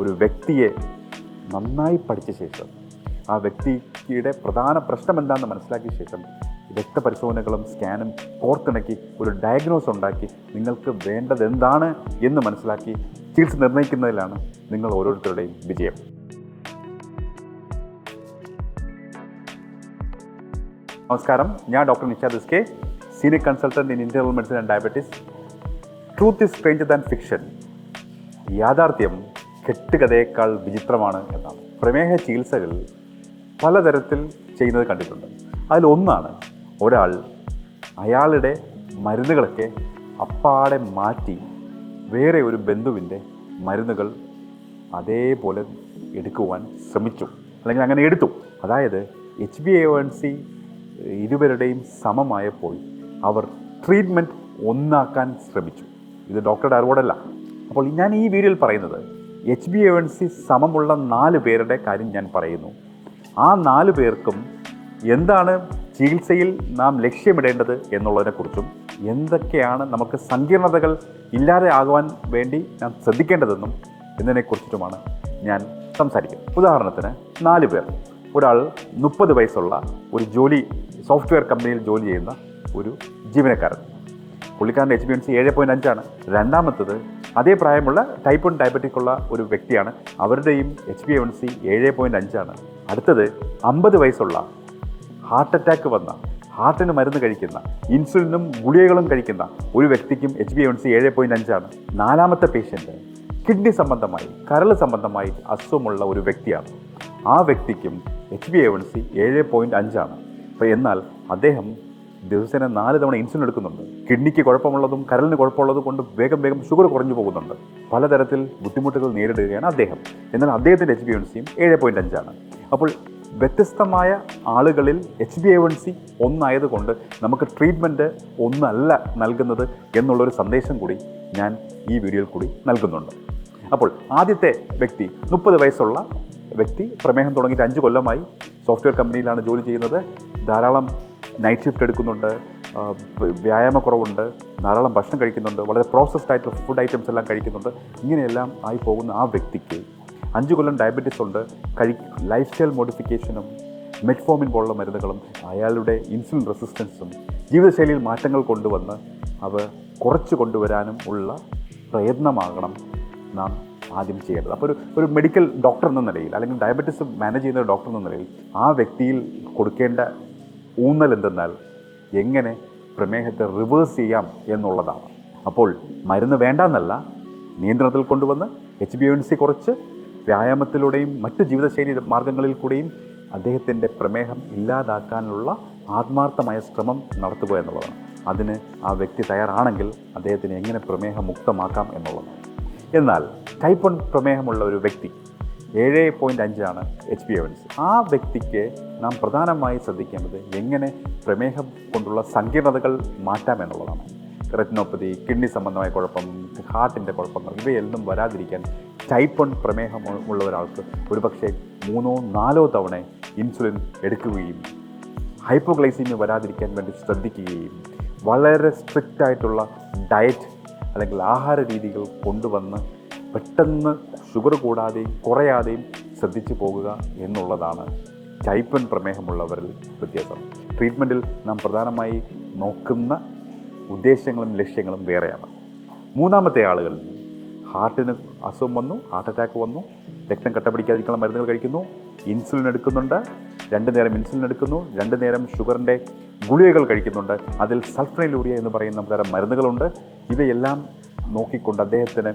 ഒരു വ്യക്തിയെ നന്നായി പഠിച്ച ശേഷം ആ വ്യക്തിയുടെ പ്രധാന പ്രശ്നം എന്താണെന്ന് മനസ്സിലാക്കിയ ശേഷം രക്തപരിശോധനകളും സ്കാനും കോർത്തിണക്കി ഒരു ഡയഗ്നോസ് ഉണ്ടാക്കി നിങ്ങൾക്ക് വേണ്ടത് എന്താണ് എന്ന് മനസ്സിലാക്കി ചികിത്സ നിർണയിക്കുന്നതിലാണ് നിങ്ങൾ ഓരോരുത്തരുടെയും വിജയം. നമസ്കാരം. ഞാൻ doctor Nishad S K senior consultant in interval medicine and diabetes truth is stranger than fiction യാഥാർത്ഥ്യം കെട്ടുകഥയേക്കാൾ വിചിത്രമാണ് എന്നാണ്. പ്രമേഹ ചികിത്സകൾ പലതരത്തിൽ ചെയ്യുന്നത് കണ്ടിട്ടുണ്ട്. അതിലൊന്നാണ് ഒരാൾ അയാളുടെ മരുന്നുകളൊക്കെ അപ്പാടെ മാറ്റി വേറെ ഒരു ബന്ധുവിന്റെ മരുന്നുകൾ അതേപോലെ എടുക്കുവാൻ ശ്രമിച്ചു. അല്ലെങ്കിൽ അങ്ങനെ എടുത്തു. അതായത് H B A one C ഇരുവരുടെയും സമമായപ്പോൾ അവർ ട്രീറ്റ്മെന്റ് ഒന്നാക്കാൻ ശ്രമിച്ചു. ഇത് ഡോക്ടറുടെ അറിവോടല്ല. അപ്പോൾ ഞാൻ ഈ വീഡിയോയിൽ പറയുന്നത് H B A one C സമമുള്ള നാല് പേരുടെ കാര്യം ഞാൻ പറയുന്നു. ആ നാല് പേർക്കും എന്താണ് ചികിത്സയിൽ നാം ലക്ഷ്യമിടേണ്ടത് എന്നുള്ളതിനെക്കുറിച്ചും എന്തൊക്കെയാണ് നമുക്ക് സങ്കീർണതകൾ ഇല്ലാതെ ആകുവാൻ വേണ്ടി നാം ശ്രദ്ധിക്കേണ്ടതെന്നും എന്നതിനെക്കുറിച്ചിട്ടുമാണ് ഞാൻ സംസാരിക്കുന്നത്. ഉദാഹരണത്തിന് നാല് പേർ. ഒരാൾ മുപ്പത് വയസ്സുള്ള ഒരു ജോലി സോഫ്റ്റ്വെയർ കമ്പനിയിൽ ജോലി ചെയ്യുന്ന ഒരു ജീവനക്കാരൻ. പുള്ളിക്കാരന്റെ എച്ച് ബി എൻ സി ഏഴ് പോയിന്റ് അഞ്ചാണ്. രണ്ടാമത്തത് അതേ പ്രായമുള്ള ടൈപ്പ് വൺ ഡയബറ്റിക് ഉള്ള ഒരു വ്യക്തിയാണ്. അവരുടെയും എച്ച് ബി എൻ സി ഏഴ് പോയിന്റ് അഞ്ചാണ്. അടുത്തത് അമ്പത് വയസ്സുള്ള ഹാർട്ട് അറ്റാക്ക് വന്ന ഹാർട്ടിന് മരുന്ന് കഴിക്കുന്ന ഇൻസുലിനും ഗുളികകളും കഴിക്കുന്ന ഒരു വ്യക്തിക്കും എച്ച് ബി എൻ സി ഏഴ് പോയിന്റ് അഞ്ചാണ്. നാലാമത്തെ പേഷ്യന്റ് കിഡ്നി സംബന്ധമായി കരൾ സംബന്ധമായി അസുഖമുള്ള ഒരു വ്യക്തിയാണ്. ആ വ്യക്തിക്കും H B A one C ഏഴ് പോയിന്റ് അഞ്ചാണ്. എന്നാൽ അദ്ദേഹം ദിവസേന നാല് തവണ ഇൻസുലിൻ എടുക്കുന്നുണ്ട്. കിഡ്നിക്ക് കുഴപ്പമുള്ളതും കരലിന് കുഴപ്പമുള്ളതും കൊണ്ട് വേഗം വേഗം ഷുഗർ കുറഞ്ഞു പോകുന്നുണ്ട്. പലതരത്തിൽ ബുദ്ധിമുട്ടുകൾ നേരിടുകയാണ് അദ്ദേഹം. എന്നാൽ അദ്ദേഹത്തിന്റെ എച്ച് ബി എൻ സിയും ഏഴ് പോയിന്റ് അഞ്ചാണ്. അപ്പോൾ വ്യത്യസ്തമായ ആളുകളിൽ H B A one C ഒന്നായതുകൊണ്ട് നമുക്ക് ട്രീറ്റ്മെന്റ് ഒന്നല്ല നൽകുന്നത് എന്നുള്ളൊരു സന്ദേശം കൂടി ഞാൻ ഈ വീഡിയോയിൽ കൂടി നൽകുന്നുണ്ട്. അപ്പോൾ ആദ്യത്തെ വ്യക്തി മുപ്പത് വയസ്സുള്ള വ്യക്തി പ്രമേഹം തുടങ്ങിയിട്ട് അഞ്ച് കൊല്ലമായി. സോഫ്റ്റ്വെയർ കമ്പനിയിലാണ് ജോലി ചെയ്യുന്നത്. ധാരാളം നൈറ്റ് ഷിഫ്റ്റ് എടുക്കുന്നുണ്ട്. വ്യായാമക്കുറവുണ്ട്. ധാരാളം ഭക്ഷണം കഴിക്കുന്നുണ്ട്. വളരെ പ്രോസസ്ഡ് ആയിട്ടുള്ള ഫുഡ് ഐറ്റംസ് എല്ലാം കഴിക്കുന്നുണ്ട്. ഇങ്ങനെയെല്ലാം ആയി പോകുന്ന ആ വ്യക്തിക്ക് അഞ്ച് കൊല്ലം ഡയബറ്റീസ് ഉണ്ട്. കഴി ലൈഫ് സ്റ്റൈൽ മോഡിഫിക്കേഷനും മെറ്റ്ഫോമിൻ പോലുള്ള മരുന്നുകളും അയാളുടെ ഇൻസുലിൻ റെസിസ്റ്റൻസും ജീവിതശൈലിയിൽ മാറ്റങ്ങൾ കൊണ്ടുവന്ന് അവ കുറച്ച് കൊണ്ടുവരാനും ഉള്ള പ്രയത്നമാകണം നാം ആദ്യം ചെയ്യേണ്ടത്. അപ്പോൾ ഒരു ഒരു മെഡിക്കൽ ഡോക്ടർ എന്ന നിലയിൽ അല്ലെങ്കിൽ ഡയബറ്റീസ് മാനേജ് ചെയ്യുന്ന ഡോക്ടർ എന്ന നിലയിൽ ആ വ്യക്തിയിൽ കൊടുക്കേണ്ട ഊന്നൽ എന്തെന്നാൽ എങ്ങനെ പ്രമേഹത്തെ റിവേഴ്സ് ചെയ്യാം എന്നുള്ളതാണ്. അപ്പോൾ മരുന്ന് വേണ്ടെന്നല്ല നിയന്ത്രണത്തിൽ കൊണ്ടുവന്ന് എച്ച് ബി എൻ സി കുറച്ച് വ്യായാമത്തിലൂടെയും മറ്റ് ജീവിതശൈലി മാർഗങ്ങളിൽ കൂടെയും അദ്ദേഹത്തിന്റെ പ്രമേഹം ഇല്ലാതാക്കാനുള്ള ആത്മാർത്ഥമായ ശ്രമം നടത്തുക എന്നുള്ളതാണ്. അതിന് ആ വ്യക്തി തയ്യാറാണെങ്കിൽ അദ്ദേഹത്തിന് എങ്ങനെ പ്രമേഹമുക്തമാക്കാം എന്നുള്ളതാണ്. എന്നാൽ ടൈപ്പ് വൺ പ്രമേഹമുള്ള ഒരു വ്യക്തി ഏഴ് പോയിന്റ് അഞ്ചാണ് എച്ച് പി എവൻസ് ആ വ്യക്തിക്ക് നാം പ്രധാനമായി ശ്രദ്ധിക്കേണ്ടത് എങ്ങനെ പ്രമേഹം കൊണ്ടുള്ള സങ്കീർണതകൾ മാറ്റാം എന്നുള്ളതാണ്. റെറ്റിനോപ്പതി കിഡ്നി സംബന്ധമായ കുഴപ്പം ഹാർട്ടിന്റെ കുഴപ്പങ്ങൾ ഇവയെല്ലാം വരാതിരിക്കാൻ ടൈപ്പ് വൺ പ്രമേഹം ഉള്ള ഒരാൾക്ക് ഒരുപക്ഷെ മൂന്നോ നാലോ തവണ ഇൻസുലിൻ എടുക്കുകയും ഹൈപ്പോഗ്ലൈസീമിയ വരാതിരിക്കാൻ വേണ്ടി ശ്രദ്ധിക്കുകയും വളരെ സ്ട്രിക്റ്റ് ആയിട്ടുള്ള ഡയറ്റ് അല്ലെങ്കിൽ ആഹാര രീതികൾ കൊണ്ടുവന്ന് പെട്ടെന്ന് ഷുഗർ കൂടാതെയും കുറയാതെയും ശ്രദ്ധിച്ചു പോകുക എന്നുള്ളതാണ് ടൈപ്പൻ പ്രമേഹമുള്ളവരിൽ വ്യത്യാസം. ട്രീറ്റ്മെന്റിൽ നാം പ്രധാനമായി നോക്കുന്ന ഉദ്ദേശങ്ങളും ലക്ഷ്യങ്ങളും വേറെയാണ്. മൂന്നാമത്തെ ആളുകൾ ഹാർട്ടിന് അസുഖം വന്നു ഹാർട്ട് അറ്റാക്ക് വന്നു രക്തം കട്ട പിടിക്കാതിരിക്കാനുള്ള മരുന്നുകൾ കഴിക്കുന്നു ഇൻസുലിൻ എടുക്കുന്നുണ്ട് രണ്ട് നേരം ഇൻസുലിൻ എടുക്കുന്നു രണ്ട് നേരം ഷുഗറിന്റെ ഗുളികകൾ കഴിക്കുന്നുണ്ട്. അതിൽ സൾഫ്രൈലൂറിയ എന്ന് പറയുന്ന തരം മരുന്നുകളുണ്ട്. ഇവയെല്ലാം നോക്കിക്കൊണ്ട് അദ്ദേഹത്തിന്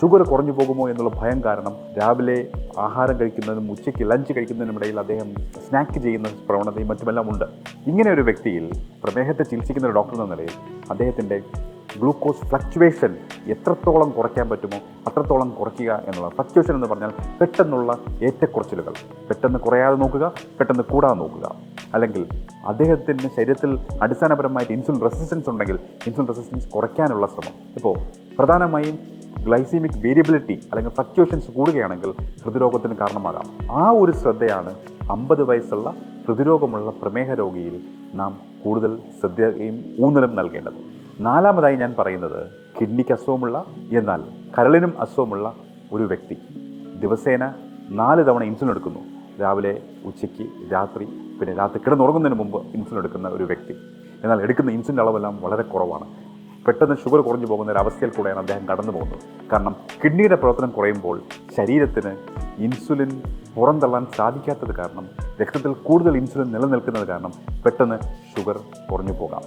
ഷുഗർ കുറഞ്ഞു പോകുമോ എന്നുള്ള ഭയം കാരണം രാവിലെ ആഹാരം കഴിക്കുന്നതിനും ഉച്ചയ്ക്ക് ലഞ്ച് കഴിക്കുന്നതിനും ഇടയിൽ അദ്ദേഹം സ്നാക്ക് ചെയ്യുന്ന പ്രവണതയും മറ്റുമെല്ലാം ഉണ്ട്. ഇങ്ങനെ ഒരു വ്യക്തിയിൽ പ്രമേഹത്തെ ചികിത്സിക്കുന്ന ഒരു ഡോക്ടർ എന്ന നിലയിൽ അദ്ദേഹത്തിന്റെ ഗ്ലൂക്കോസ് ഫ്ലക്ച്വേഷൻ എത്രത്തോളം കുറയ്ക്കാൻ പറ്റുമോ അത്രത്തോളം കുറയ്ക്കുക എന്നുള്ള ഫ്ലക്ച്വേഷൻ എന്ന് പറഞ്ഞാൽ പെട്ടെന്നുള്ള ഏറ്റക്കുറച്ചിലുകൾ. പെട്ടെന്ന് കുറയാതെ നോക്കുക പെട്ടെന്ന് കൂടാതെ നോക്കുക. അല്ലെങ്കിൽ അദ്ദേഹത്തിന്റെ ശരീരത്തിൽ അടിസ്ഥാനപരമായിട്ട് ഇൻസുലിൻ റെസിസ്റ്റൻസ് ഉണ്ടെങ്കിൽ ഇൻസുലിൻ റെസിസ്റ്റൻസ് കുറയ്ക്കാനുള്ള ശ്രമം. ഇപ്പോൾ പ്രധാനമായും ഗ്ലൈസീമിക് വേരിയബിലിറ്റി അല്ലെങ്കിൽ ഫ്ലക്ച്വേഷൻസ് കൂടുകയാണെങ്കിൽ ഹൃദ്രോഗത്തിന് കാരണമാകാം. ആ ഒരു ശ്രദ്ധയാണ് അമ്പത് വയസ്സുള്ള ഹൃദ്രോഗമുള്ള പ്രമേഹ രോഗിയിൽ നാം കൂടുതൽ ശ്രദ്ധയും ഊന്നലും നൽകേണ്ടത്. നാലാമതായി ഞാൻ പറയുന്നത് കിഡ്നിക്ക് അസുഖമുള്ള എന്നാൽ കരളിനും അസുഖമുള്ള ഒരു വ്യക്തി ദിവസേന നാല് തവണ ഇൻസുലിൻ എടുക്കുന്നു. രാവിലെ ഉച്ചയ്ക്ക് രാത്രി പിന്നെ രാത്രി കിടന്നുറങ്ങുന്നതിന് മുമ്പ് ഇൻസുലിൻ എടുക്കുന്ന ഒരു വ്യക്തി. എന്നാൽ എടുക്കുന്ന ഇൻസുലിന്റെ അളവെല്ലാം വളരെ കുറവാണ്. പെട്ടെന്ന് ഷുഗർ കുറഞ്ഞു പോകുന്ന ഒരു അവസ്ഥയിൽ കൂടെയാണ് അദ്ദേഹം കടന്നു പോകുന്നത്. കാരണം കിഡ്നിയുടെ പ്രവർത്തനം കുറയുമ്പോൾ ശരീരത്തിന് ഇൻസുലിൻ പുറന്തള്ളാൻ സാധിക്കാത്തത് കാരണം രക്തത്തിൽ കൂടുതൽ ഇൻസുലിൻ നിലനിൽക്കുന്നത് കാരണം പെട്ടെന്ന് ഷുഗർ കുറഞ്ഞു പോകാം.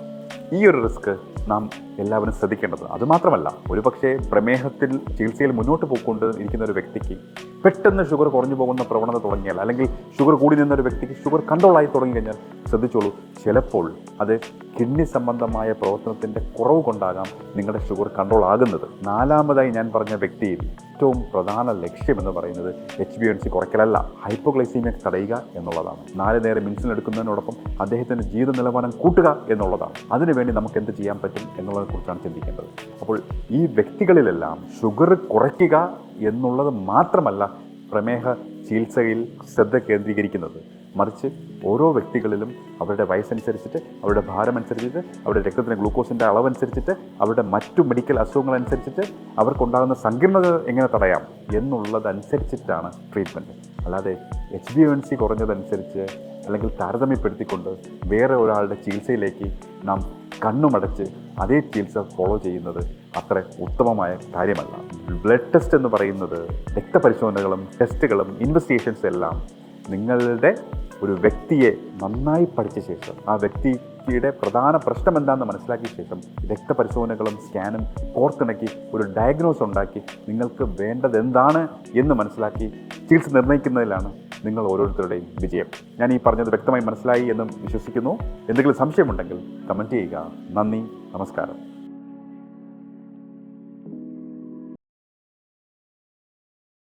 ഈ ഒരു റിസ്ക് നാം എല്ലാവരും ശ്രദ്ധിക്കേണ്ടത്. അതുമാത്രമല്ല ഒരു പക്ഷേ പ്രമേഹത്തിൽ ചികിത്സയിൽ മുന്നോട്ട് പോയിക്കൊണ്ട് ഇരിക്കുന്ന ഒരു വ്യക്തിക്ക് പെട്ടെന്ന് ഷുഗർ കുറഞ്ഞു പോകുന്ന പ്രവണത തുടങ്ങിയാൽ അല്ലെങ്കിൽ ഷുഗർ കൂടി നിന്ന ഒരു വ്യക്തിക്ക് ഷുഗർ കൺട്രോളായി തുടങ്ങി കഴിഞ്ഞാൽ ശ്രദ്ധിച്ചോളൂ ചിലപ്പോൾ അത് കിഡ്നി സംബന്ധമായ പ്രവർത്തനത്തിന്റെ കുറവ് കൊണ്ടാകാം നിങ്ങളുടെ ഷുഗർ കൺട്രോൾ ആകുന്നത്. നാലാമതായി ഞാൻ പറഞ്ഞ വ്യക്തിയിൽ ഏറ്റവും പ്രധാന ലക്ഷ്യം എന്ന് പറയുന്നത് എച്ച് ബി എൻ സി കുറയ്ക്കലല്ല ഹൈപ്പോഗ്ലൈസീമിയ തടയുക എന്നുള്ളതാണ്. നാല് നേരം ഇൻസുലിൻ എടുക്കുന്നതിനോടൊപ്പം അദ്ദേഹത്തിന്റെ ജീവിത നിലവാരം കൂട്ടുക എന്നുള്ളതാണ്. അതിനുവേണ്ടി നമുക്ക് എന്ത് ചെയ്യാൻ പറ്റും എന്നുള്ളതിനെക്കുറിച്ചാണ് ചിന്തിക്കേണ്ടത്. അപ്പോൾ ഈ വ്യക്തികളിലെല്ലാം ഷുഗർ കുറയ്ക്കുക എന്നുള്ളത് മാത്രമല്ല പ്രമേഹ ചികിത്സയിൽ ശ്രദ്ധ കേന്ദ്രീകരിക്കുന്നത്. മറിച്ച് ഓരോ വ്യക്തികളിലും അവരുടെ വയസ്സനുസരിച്ചിട്ട് അവരുടെ ഭാരം അനുസരിച്ചിട്ട് അവരുടെ രക്തത്തിലെ ഗ്ലൂക്കോസിന്റെ അളവനുസരിച്ചിട്ട് അവരുടെ മറ്റു മെഡിക്കൽ അസുഖങ്ങളനുസരിച്ചിട്ട് അവർക്കുണ്ടാകുന്ന സങ്കീർണത എങ്ങനെ തടയാം എന്നുള്ളതനുസരിച്ചിട്ടാണ് ട്രീറ്റ്മെന്റ് അല്ലാതെ എച്ച് ബി എൻ സി കുറഞ്ഞതനുസരിച്ച് അല്ലെങ്കിൽ താരതമ്യപ്പെടുത്തിക്കൊണ്ട് വേറെ ഒരാളുടെ ചികിത്സയിലേക്ക് നാം കണ്ണുമടച്ച് അതേ ചികിത്സ ഫോളോ ചെയ്യുന്നത്. അത്ര ഉത്തമമായ കാര്യമല്ല. ബ്ലഡ് ടെസ്റ്റ് എന്ന് പറയുന്നത് രക്തപരിശോധനകളും ടെസ്റ്റുകളും ഇൻവെസ്റ്റിഗേഷൻസ് എല്ലാം നിങ്ങളുടെ ഒരു വ്യക്തിയെ നന്നായി പഠിച്ച ശേഷം ആ വ്യക്തിയുടെ പ്രധാന പ്രശ്നം എന്താണെന്ന് മനസ്സിലാക്കിയ ശേഷം രക്തപരിശോധനകളും സ്കാനും കോർത്തിണക്കി ഒരു ഡയഗ്നോസ് ഉണ്ടാക്കി നിങ്ങൾക്ക് വേണ്ടത് എന്താണ് എന്ന് മനസ്സിലാക്കി ചികിത്സ നിർണയിക്കുന്നതിലാണ് നിങ്ങൾ ഓരോരുത്തരുടെയും വിജയം. ഞാൻ ഈ പറഞ്ഞത് വ്യക്തമായി മനസ്സിലായി എന്നും വിശ്വസിക്കുന്നു. എന്തെങ്കിലും സംശയമുണ്ടെങ്കിൽ കമന്റ് ചെയ്യുക. നന്ദി. നമസ്കാരം.